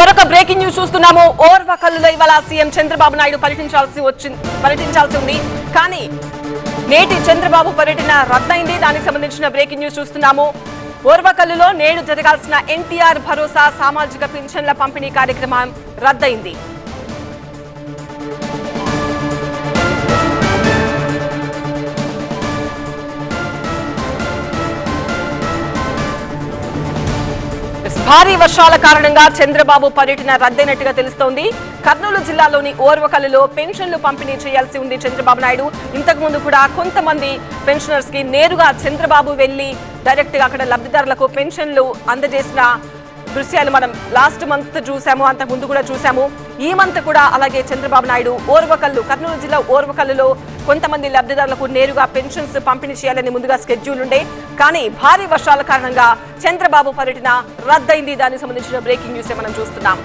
మరొక breaking news చూస్తున్నాము. ఓర్వ కళ్ళులో ఇవాళ సీఎం చంద్రబాబు నాయుడు పర్యటించాల్సి వచ్చింది పర్యటించాల్సి ఉంది. కానీ నేటి చంద్రబాబు పర్యటన రద్దయింది. దానికి సంబంధించిన బ్రేకింగ్ న్యూస్ చూస్తున్నాము. ఓర్వకల్లులో నేడు జరగాల్సిన ఎన్టీఆర్ భరోసా సామాజిక పింఛన్ల పంపిణీ కార్యక్రమం రద్దయింది. భారీ వర్షాల కారణంగా చంద్రబాబు పర్యటన రద్దయినట్టుగా తెలుస్తోంది. కర్నూలు జిల్లాలోని ఓర్వకల్లులో పెన్షన్లు పంపిణీ చేయాల్సి ఉంది చంద్రబాబు నాయుడు. ఇంతకుముందు కూడా కొంతమంది పెన్షనర్స్కి నేరుగా చంద్రబాబు వెళ్ళి డైరెక్ట్గా అక్కడ లబ్ధిదారులకు పెన్షన్లు అందజేసిన దృశ్యాలు మనం లాస్ట్ మంత్ చూసాము అంతకు ముందు కూడా చూసాము. ఈ మంత్ కూడా అలాగే చంద్రబాబు నాయుడు ఓర్వకల్లు కర్నూలు జిల్లా ఓర్వకల్లులో కొంతమంది లబ్ధిదారులకు నేరుగా పెన్షన్స్ పంపిణీ చేయాలని ముందుగా స్కెడ్యూల్ ఉండే. కానీ భారీ వర్షాల కారణంగా చంద్రబాబు పర్యటన రద్దయింది. దానికి సంబంధించిన బ్రేకింగ్ న్యూస్ మనం చూస్తున్నాం.